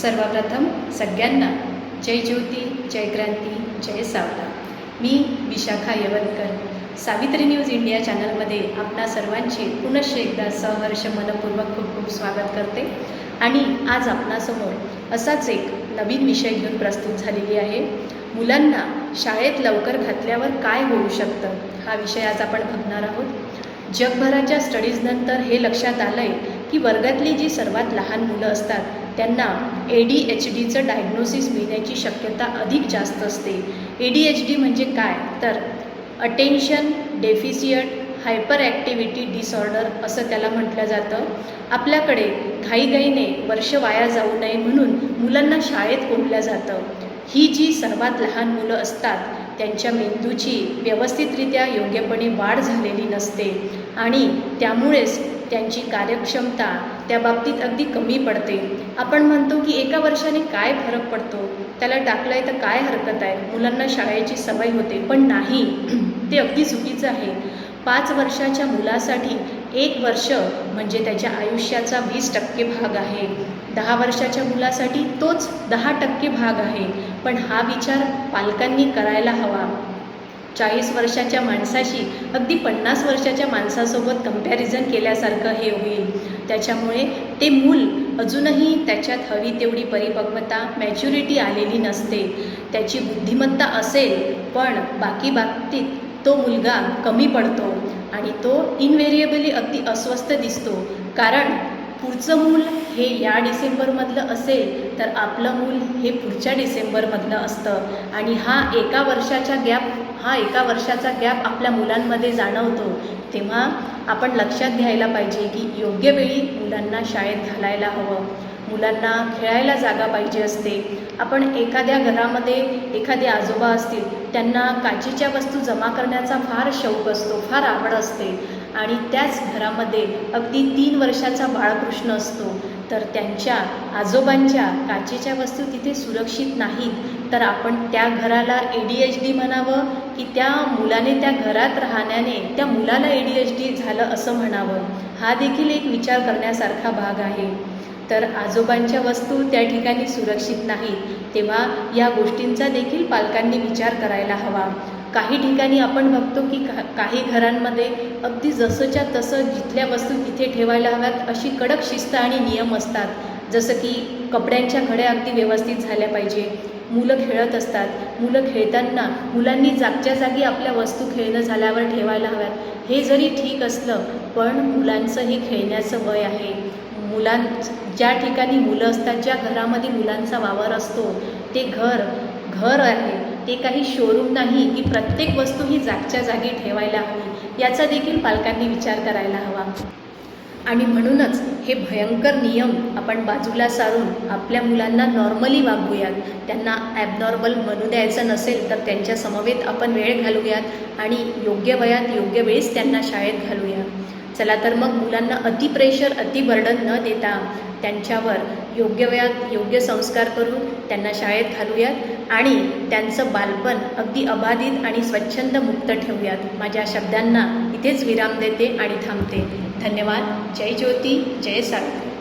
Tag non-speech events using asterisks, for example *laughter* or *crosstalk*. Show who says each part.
Speaker 1: सर्वप्रथम सगळ्यांना जय ज्योती जय क्रांती जय सावला मी विशाखा यवतकर सावित्री न्यूज इंडिया चॅनलमध्ये आपणा सर्वांचे पुनश्च एकदा सहर्ष मनपूर्वक खूप खूप स्वागत करते. आणि आज आपणासमोर असाच एक नवीन विषय घेऊन प्रस्तुत झालेली आहे. मुलांना शाळेत लवकर घातल्यावर काय होऊ शकतं? हा विषय आज आपण बघणार आहोत. जगभराच्या स्टडीजनंतर हे लक्षात आलं आहे की वर्गातली जी सर्वात लहान मुलं असतात त्यांना ए डी एच डीचं डायग्नोसिस मिळण्याची शक्यता अधिक जास्त असते. ए डी एच डी म्हणजे काय? तर attention deficit hyper activity disorder असं त्याला म्हटलं जातं. आपल्याकडे घाईघाईने वर्ष वाया जाऊ नये म्हणून मुलांना शाळेत कोंडलं जातं. ही जी सर्वात लहान मुलं असतात त्यांच्या मेंदूची व्यवस्थितरित्या योग्यपणे वाढ झालेली नसते. आणि त्यामुळेच त्यांची कार्यक्षमता त्या बाबतीत अगदी कमी पडते. आपण म्हणतो की एका वर्षाने काय फरक पडतो? त्याला टाकलं आहे तर काय हरकत आहे? मुलांना शाळेची सवय होते. पण नाही. *clears throat* ते अगदी चुकीचं आहे. पाच वर्षाच्या मुलासाठी एक वर्ष म्हणजे त्याच्या आयुष्याचा वीस टक्के भाग आहे. दहा वर्षाच्या मुलासाठी तोच दहा टक्के भाग आहे. पण हा विचार पालकांनी करायला हवा. चाळीस वर्षाच्या माणसाशी अगदी पन्नास वर्षाच्या माणसासोबत कंपॅरिझन केल्यासारखं हे होईल. त्याच्यामुळे ते मूल अजूनही त्याच्यात हवी तेवढी परिपक्वता मॅच्युरिटी आलेली नसते. त्याची बुद्धिमत्ता असेल पण बाकी बाबतीत तो मुलगा कमी पडतो आणि तो इनव्हेरिएबली अगदी अस्वस्थ दिसतो. कारण पुढचं मूल हे या डिसेंबरमधलं असेल तर आपलं मूल हे पुढच्या डिसेंबरमधलं असतं. आणि हा एका वर्षाच्या गॅप हा एका वर्षाचा गॅप आपल्या मुलांमध्ये जाणवतो. तेव्हा आपण लक्षात घ्यायला पाहिजे की योग्य वेळी मुलांना शाळेत घालायला हवं. मुलांना खेळायला जागा पाहिजे असते. आपण एखाद्या घरामध्ये एखादे आजोबा असतील त्यांना काचेच्या वस्तू जमा करण्याचा फार शौक असतो फार आवड असते. आणि त्याच घरामध्ये अगदी तीन वर्षाचा बाळकृष्ण असतो. तर त्यांच्या आजोबांच्या काचेच्या वस्तू तिथे सुरक्षित नाहीत. तर आपण त्या घराला ए डी एच डी म्हणावं की त्या मुलाने त्या घरात राहण्याने त्या मुलाला ए डी एच डी झालं असं म्हणावं? हा देखील एक विचार करण्यासारखा भाग आहे. तर आजोबांच्या वस्तू त्या ठिकाणी सुरक्षित नाहीत. तेव्हा या गोष्टींचा देखील पालकांनी विचार करायला हवा. काही ठिकाणी आपण बघतो की का काही घरांमध्ये अगदी जसंच्या तसं जिथल्या वस्तू तिथे ठेवायला हव्यात अशी कडक शिस्त आणि नियम असतात. जसं की कपड्यांच्या घड्या अगदी व्यवस्थित झाल्या पाहिजे. मुलं खेळत असतात. मुलं खेळताना मुलांनी जागच्या जागी आपल्या वस्तू खेळणं झाल्यावर ठेवायला हव्यात. हे जरी ठीक असलं पण मुलांचं हे खेळण्याचं वय आहे. मुलां ज्या ठिकाणी मुलं असतात ज्या घरामध्ये मुलांचा वावर असतो ते घर घर आहे. ते काही शोरूम नाही की प्रत्येक वस्तू ही जागच्या जागी ठेवायला हवी याचा देखील पालकांनी विचार करायला हवा. आणि म्हणूनच हे भयंकर नियम आपण बाजूला सारून आपल्या मुलांना नॉर्मली वागूयात त्यांना ॲबनॉर्मल बनू द्यायचं नसेल तर त्यांच्या समवेत आपण वेळ घालूयात आणि योग्य वयात योग्य वेळेस त्यांना शाळेत घालूया. चला तर मग मुलांना अति प्रेशर अति बर्डन न देता त्यांच्यावर योग्य वयात योग्य संस्कार करून त्यांना शाळेत घालूयात आणि त्यांचं बालपण अगदी अबाधित आणि स्वच्छंद मुक्त ठेवूयात. माझ्या शब्दांना इथेच विराम देते आणि थांबते. धन्यवाद. जय ज्योती. जय सावित्री